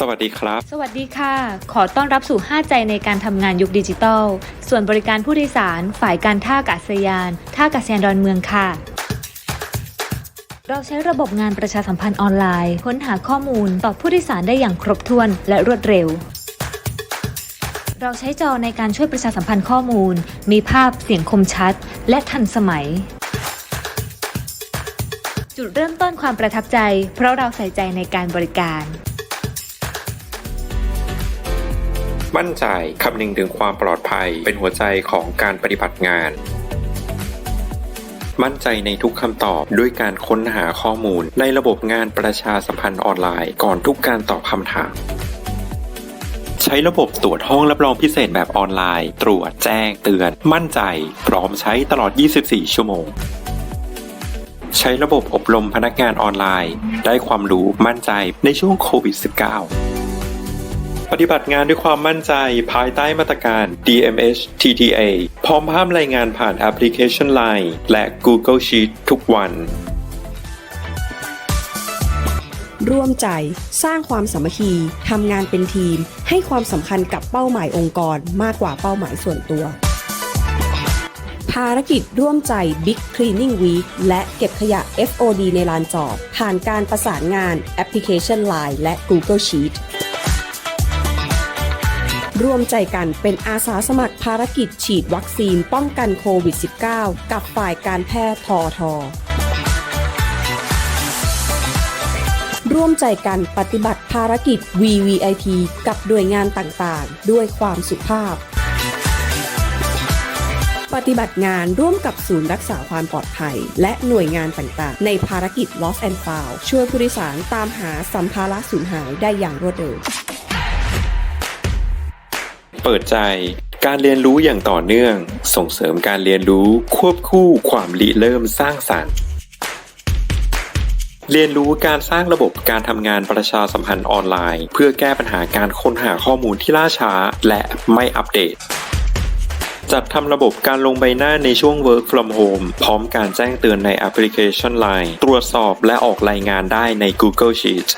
สวัสดีครับ สวัสดีค่ะ ขอต้อนรับสู่ 5 ใจในการทำงานยุคดิจิทัล ส่วนบริการผู้โดยสาร ฝ่ายการท่าอากาศยาน ท่าอากาศยานดอนเมืองค่ะเราใช้ระบบงานประชาสัมพันธ์ออนไลน์ ค้นหาข้อมูลตอบผู้โดยสารได้อย่างครบถ้วนและรวดเร็ว เราใช้จอในการช่วยประชาสัมพันธ์ข้อมูล มีภาพเสียงคมชัด และทันสมัย จุดเริ่มต้นความประทับใจ เพราะเราใส่ใจในการบริการ มั่นใจคำนึงถึงความปลอดภัยเป็นหัวใจของการปฏิบัติงานมั่นใจในทุกคำตอบด้วยการค้นหาข้อมูล ในระบบงานประชาสัมพันธ์ออนไลน์ก่อนทุกการตอบคำถาม ใช้ระบบตรวจห้องรับรองพิเศษแบบออนไลน์ ตรวจแจ้งเตือน มั่นใจ พร้อมใช้ตลอด 24 ชั่วโมง ใช้ระบบอบรมพนักงานออนไลน์ ได้ความรู้มั่นใจในช่วงโควิด -19 ปฏิบัติงานด้วยความมั่นใจภายใต้มาตรการ DMH TTA พร้อมภาพรายงานผ่านแอปพลิเคชัน Line และ Google Sheet ทุกวัน ร่วมใจสร้างความสามัคคีทำงานเป็นทีม ให้ความสำคัญกับเป้าหมายองค์กรมากกว่าเป้าหมายส่วนตัว ภารกิจร่วมใจ Big Cleaning Week และเก็บขยะ FOD ในลานจอด ผ่านการประสานงานแอปพลิเคชัน Line และ Google Sheet ร่วมใจกันเป็นอาสาสมัครภารกิจฉีดวัคซีนป้องกันโควิด -19 กับฝ่ายการแพทย์ทอทอร่วมใจกันปฏิบัติภารกิจ VVIP กับหน่วยงานต่างๆ ด้วยความสุภาพ ปฏิบัติงานร่วมกับศูนย์รักษาความปลอดภัย และหน่วยงานต่างๆ ในภารกิจ Lost and Found ช่วยผู้โดยสารตามหาสัมภาระสูญหายได้อย่างรวดเร็ว เปิดใจ การเรียนรู้อย่างต่อเนื่อง ส่งเสริมการเรียนรู้ควบคู่ความริเริ่มสร้างสรรค์ เรียนรู้การสร้างระบบการทำงานประชาสัมพันธ์ออนไลน์ เพื่อแก้ปัญหาการค้นหาข้อมูลที่ล่าช้า และไม่อัปเดตจัดทำระบบการลงใบหน้าในช่วง Work from Home พร้อมการแจ้งเตือนในแอปพลิเคชัน Line ตรวจสอบและออกรายงานได้ใน Google Sheets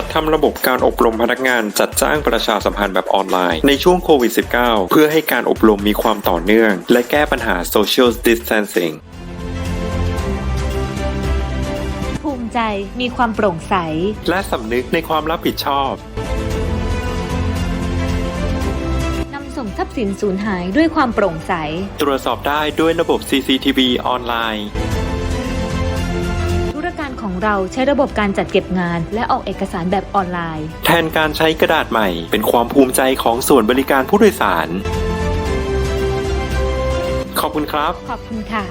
จัดทำระบบการอบรมพนักงานจัดจ้างประชาสัมพันธ์แบบออนไลน์ในช่วงโควิด -19 เพื่อให้การอบรมมีความต่อเนื่อง และแก้ปัญหา social distancing ภูมิใจมีความโปร่งใส และสำนึกในความรับผิดชอบนำส่งทรัพย์สินสูญหายด้วยความโปร่งใส ตรวจสอบได้ด้วยระบบ CCTV ออนไลน์ธุรการ ของเราใช้ระบบการจัดเก็บงาน และออกเอกสารแบบออนไลน์ แทนการใช้กระดาษใหม่ เป็นความภูมิใจของส่วนบริการผู้โดยสาร ขอบคุณครับ ขอบคุณค่ะ